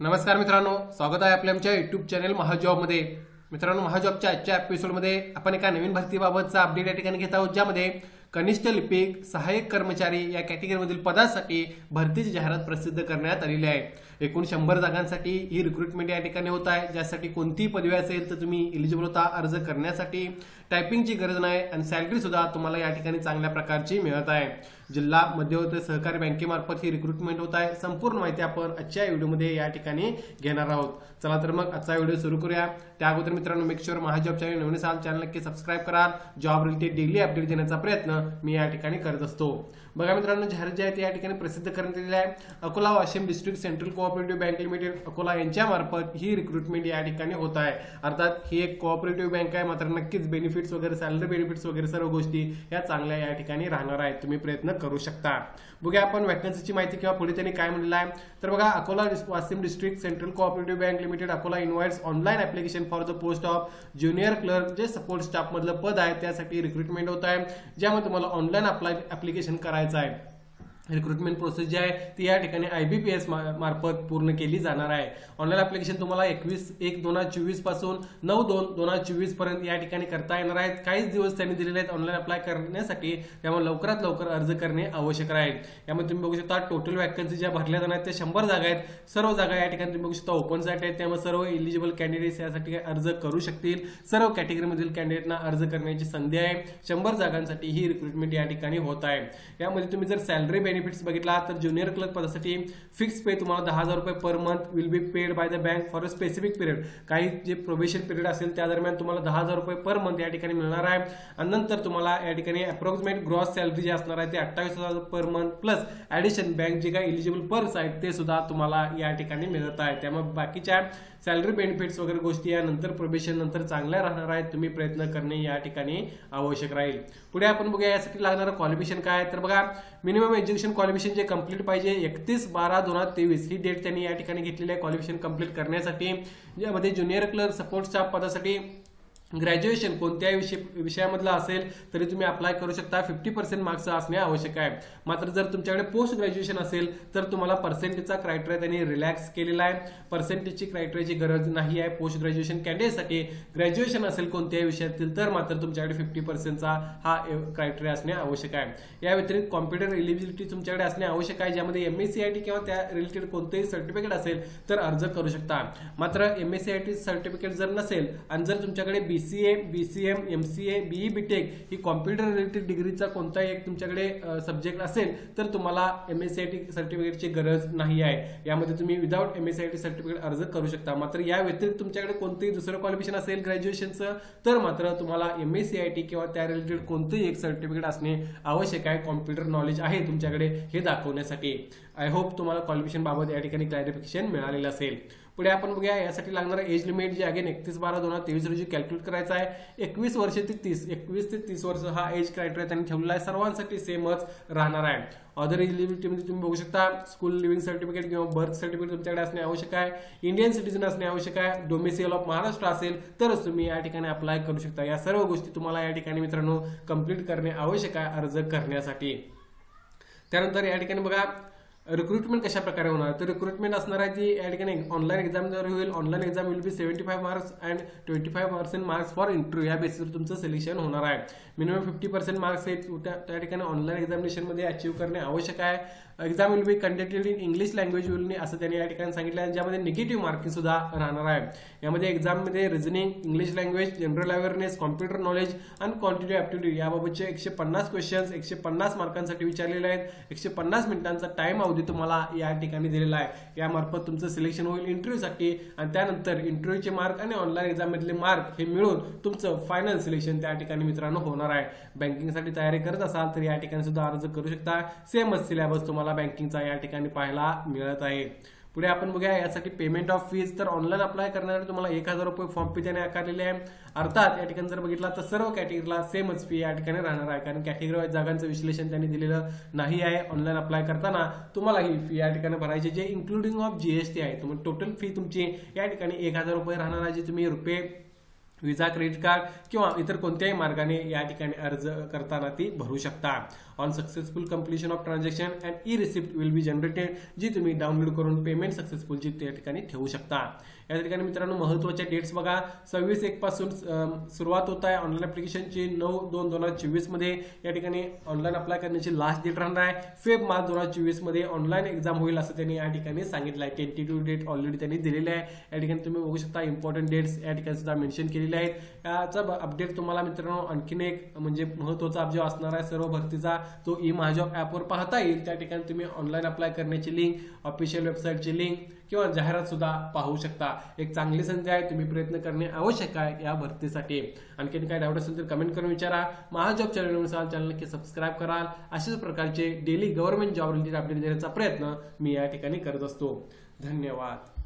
नमस्कार मित्रांनो स्वागत आहे आपल्या आमच्या युट्यूब चॅनल महाजॉबमध्ये. मित्रांनो महाजॉबच्या आजच्या एपिसोडमध्ये आपण एका नवीन भरतीबाबतचा अपडेट या ठिकाणी घेत आहोत ज्यामध्ये कनिष्ठ लिपिक सहाय्यक कर्मचारी या कॅटेगरीमधील पदासाठी भरतीची जाहिरात प्रसिद्ध करण्यात आलेली आहे. एकूण शंभर जागांसाठी ही रिक्रुटमेंट या ठिकाणी होत आहे. ज्यासाठी कोणतीही पदवी असेल तर तुम्ही इलिजिबल होता अर्ज करण्यासाठी. टायपिंगची गरज नाही आणि सॅलरी सुद्धा तुम्हाला या ठिकाणी चांगल्या प्रकारची मिळत आहे. जिल्हा मध्यवर्ती सहकारी बँकेमार्फत ही रिक्रुटमेंट होत आहे. संपूर्ण माहिती आपण आजच्या व्हिडिओमध्ये या ठिकाणी घेणार आहोत. चला तर मग आजचा व्हिडिओ सुरू करूया. त्या अगोदर मित्रांनो मेक शुअर महाजॉब चॅनल नवीन असाल चॅनल नक्की सबस्क्राईब करा जॉब रिलेटेड डेली अपडेट देण्याचा प्रयत्न मी या ठिकाणी करत असतो. बघा मित्रांनो जाहीर जे आहे ते या ठिकाणी प्रसिद्ध करण्यात आलेली आहे. Akola Washim district central cooperative bank limited Akola यांच्या मार्फत ही रिक्रुटमेंट या ठिकाणी होत आहे. अर्थात ही एक कोऑपरेटिव्ह बँक आहे. मात्र नक्कीच बेनिफिट्स वगैरे सॅलरी बेनिफिट्स वगैरे सर्व गोष्टी या चांगल्या या ठिकाणी राहणार आहेत. तुम्ही प्रयत्न करू शकता. बघूया आपण वॅकन्सीची माहिती किंवा पुढे त्यांनी काय म्हणलेलं आहे. तर बघा Akola Washim district central cooperative bank limited Akola invites online application for the post of junior clerk जे सपोर्ट स्टाफ मधलं पद आहे त्यासाठी रिक्रुटमेंट होत आहे. ज्यामध्ये तुम्हाला ऑनलाईन अप्लाय ऍप्लिकेशन करायचं आहे. रिक्रुटमेंट प्रोसेस जी आहे ती या ठिकाणी आय बी पी एस मार्फत पूर्ण केली जाणार आहे. ऑनलाईन ऍप्लिकेशन तुम्हाला एकवीस एक दोन हजार चोवीसपासून नऊ दोन दोन हजार चोवीसपर्यंत या ठिकाणी करता येणार आहेत. काहीच दिवस त्यांनी दिलेले आहेत ऑनलाईन अप्लाय करण्यासाठी. त्यामुळे लवकरात लवकर अर्ज करणे आवश्यक राहील. यामध्ये तुम्ही बघू शकता टोटल वॅकन्सी ज्या भरल्या जाणार आहेत त्या शंभर जागा आहेत. सर्व जागा या ठिकाणी तुम्ही बघू शकता ओपन साईट आहेत. त्यामुळे सर्व इलिजिबल कॅन्डिडेट्स यासाठी अर्ज करू शकतील. सर्व कॅटेगरीमधील कॅन्डिडेटना अर्ज करण्याची संधी आहे. शंभर जागांसाठी ही रिक्रुटमेंट या ठिकाणी होत आहे. यामध्ये तुम्ही जर सॅलरी बेनिफिट्स बघितला तर ज्युनियर क्लर्क पदासाठी फिक्स पे तुम्हाला दहा हजार रुपये per month will be paid by the bank for a specific period काही जे प्रोबेशन पिरियड असेल त्या दरम्यान तुम्हाला दहा हजार रुपये पर मंथ या ठिकाणी मिळणार आहे. आणि नंतर तुम्हाला या ठिकाणी अप्रॉक्सिमेट ग्रॉस सॅलरी जे असणार आहे ते अठ्ठावीस हजार per month plus addition bank जे काही एलिजिबल पर्स आहेत ते सुद्धा तुम्हाला या ठिकाणी मिळत आहे. त्यामुळे बाकीच्या सॅलरी बेनिफिट्स वगैरे गोष्टी या नंतर प्रोबेशन नंतर चांगल्या राहणार आहेत तुम्ही प्रयत्न करणे या ठिकाणी आवश्यक राहील. पुढे आपण बघूया यासाठी लागणारं क्वालिफिकेशन काय तर बघा मिनिमम एज्युकेशन क्वालिफिकेशन जे कंप्लीट पाहिजे एकतीस बारा दोन हजार तेवीस. ही डेट त्यांनी या ठिकाणी घेतलेली आहे. क्वालिफिकेशन कंप्लीट करण्यासाठी ज्यामध्ये ज्युनियर क्लर्क सपोर्ट स्टाफ पदासाठी ग्रॅज्युएशन कोणत्याही विषय विषयामधलं असेल तरी तुम्ही अप्लाय करू शकता. फिफ्टी पर्सेंट मार्क्स असणे आवश्यक आहे. मात्र जर तुमच्याकडे पोस्ट ग्रॅज्युएशन असेल तर तुम्हाला पर्सेंटेजचा क्रायटेरिया त्यांनी रिलॅक्स केलेला आहे. पर्सेंटेजची क्रायटेरियाची गरज नाही आहे. पोस्ट ग्रॅज्युएशन कॅन्डिडेटसाठी ग्रॅज्युएशन असेल कोणत्याही विषयातील तर मात्र तुमच्याकडे फिफ्टी पर्सेंटचा हा क्रायटेरिया असणे आवश्यक आहे. या व्यतिरिक्त कॉम्प्युटर एलिजिबिलिटी तुमच्याकडे असणे आवश्यक आहे ज्यामध्ये M S C I T किंवा त्या रिलेटेड कोणतेही सर्टिफिकेट असेल तर अर्ज करू शकता. मात्र M S C I T certificate जर नसेल आणि जर तुमच्याकडे B C A B C M M C A BE tech he computer related डिग्रीचा कोणताही एक तुमच्याकडे सब्जेक्ट असेल तर तुम्हाला M S C I T सर्टिफिकेटची गरज नाही आहे. यामध्ये तुम्ही without M S C I T certificate अर्ज करू शकता. मात्र या व्यतिरिक्त तुमच्याकडे कोणतंही दुसरं क्वालिफिकेशन असेल ग्रॅज्युएशनचं तर मात्र तुम्हाला M S C I T किंवा त्या रिलेटेड कोणतंही एक सर्टिफिकेट असणे आवश्यक आहे. कॉम्प्युटर नॉलेज आहे तुमच्याकडे हे दाखवण्यासाठी. आय होप तुम्हाला क्वालिफिकेशन बाबत या ठिकाणी क्लॅरिफिकेशन मिळालेलं असेल. पुढे आपण बघूया यासाठी लागणारा एज लिमिट जे अगेन एकतीस बारा दोन हजार तेवीस रोजी कॅल्क्युलेट करायचं आहे. एकवीस वर्ष ते तीस एकवीस ते तीस वर्ष हा एज क्रायटेरिया त्यांनी ठेवलेला आहे. सर्वांसाठी सेमच राहणार आहे. अदर एलिजिबिलिटीमध्ये तुम्ही बघू शकता स्कूल लिव्हिंग सर्टिफिकेट किंवा बर्थ सर्टिफिकेट तुमच्याकडे असणे आवश्यक आहे. इंडियन सिटीजन असणे आवश्यक आहे. डोमेसियल ऑफ महाराष्ट्र असेल तरच तुम्ही या ठिकाणी अप्लाय करू शकता. या सर्व गोष्टी तुम्हाला या ठिकाणी मित्रांनो कंप्लीट करणे आवश्यक आहे अर्ज करण्यासाठी. त्यानंतर या ठिकाणी बघा रिक्रुटमेंट कशा प्रकारे होणार? तर रिक्रुटमेंट असणार आहे ती या ठिकाणी ऑनलाईन एक्झाम जर होईल online exam will be seventy five marks and twenty five percent marks for interview या बेसिसवर तुमचं सिलेक्शन होणार आहे. मिनिमम फिफ्टी पर्सेंट मार्क्स हे त्या त्या ठिकाणी ऑनलाईन एक्झामिनेशनमध्ये अचीव्ह करणे आवश्यक आहे. Exam will be conducted in English language will असं त्यांनी या ठिकाणी सांगितलं आहे. ज्यामध्ये निगेटिव्ह मार्किंग सुद्धा राहणार आहे. यामध्ये एक्झाममध्ये reasoning English language general awareness computer knowledge आणि क्वांटिटी ॲप्टिट्यूड याबाबतचे एकशे पन्नास क्वेश्चन्स एकशे पन्नास मार्कांसाठी विचारलेले आहेत. एकशे पन्नास मिनिटांचा टाइम अवधी तुम्हाला या ठिकाणी दिलेला आहे. यामार्फत तुमचं सिलेक्शन होईल इंटरव्ह्यूसाठी आणि त्यानंतर इंटरव्ह्यूचे मार्क आणि ऑनलाईन एक्झाममधले मार्क हे मिळून तुमचं फायनल सिलेक्शन त्या ठिकाणी मित्रांनो होणार आहे. बँकिंगसाठी तयारी करत असाल तर या ठिकाणी सुद्धा अर्ज करू शकता. सेमच सिलेबस तुम्हाला बँकिंगचा या ठिकाणी पाहायला मिळत आहे. पुढे आपण बघूया यासाठी पेमेंट ऑफ फीज तर ऑनलाईन अप्लाय करण्यासाठी तुम्हाला एक हजार रुपये फॉर्म फी त्याने आकारलेले आहे. अर्थात या ठिकाणी जर बघितला तर सर्व कॅटेगरीला सेमच फी या ठिकाणी राहणार आहे. कारण कॅटेगरी वाईज जागांचं विश्लेषण त्यांनी दिलेलं नाही आहे. ऑनलाईन अप्लाय करताना तुम्हाला ही फी या ठिकाणी भरायची जे इन्क्लुडिंग ऑफ जीएसटी आहे. तुम्ही टोटल फी तुमची या ठिकाणी एक हजार रुपये राहणार आहे जी तुम्ही रुपये विजा क्रेडिट कार्ड किंवा इतर कोणत्याही मार्गाने या ठिकाणी अर्ज करताना ती भरू शकता. On successful completion of transaction and e receipt will be generated जी तुम्ही डाउनलोड करून पेमेंट सक्सेसफुलची त्या ठिकाणी ठेवू शकता. या ठिकाणी मित्रांनो महत्त्वाच्या डेट्स बघा. सव्वीस एक पासून सुरुवात होत आहे ऑनलाईन ॲप्लिकेशनची नऊ दोन दोन हजार चोवीसमध्ये या ठिकाणी ऑनलाईन अप्लाय करण्याची लास्ट डेट राहणार आहे. फेब मार्च दोन हजार चोवीसमध्ये ऑनलाईन एक्झाम होईल असं त्यांनी या ठिकाणी सांगितलं आहे. टेंटेटिव्ह डेट ऑलरेडी त्यांनी दिलेली आहे. या ठिकाणी तुम्ही बघू शकता इम्पॉर्टंट डेट्स या ठिकाणी सुद्धा मेन्शन केलेले आहेत. याचा अपडेट तुम्हाला मित्रांनो आणखीन एक म्हणजे महत्त्वाचा जो असणार आहे सर्व भरतीचा तो ई महाजॉब ॲपवर पाहता येईल. त्या ठिकाणी तुम्ही ऑनलाईन अप्लाय करण्याची लिंक ऑफिशियल वेबसाईटची लिंक किंवा जाहिरात सुद्धा पाहू शकता. एक चांगली संधी आहे तुम्ही प्रयत्न करणे आवश्यक आहे या भरतीसाठी. आणखीन काय डाऊट असेल तर कमेंट करून विचारा. महाजॉब चॅनल चॅनल नक्की सबस्क्राईब कराल. अशाच प्रकारचे daily government job related update देण्याचा प्रयत्न मी या ठिकाणी करत असतो. धन्यवाद.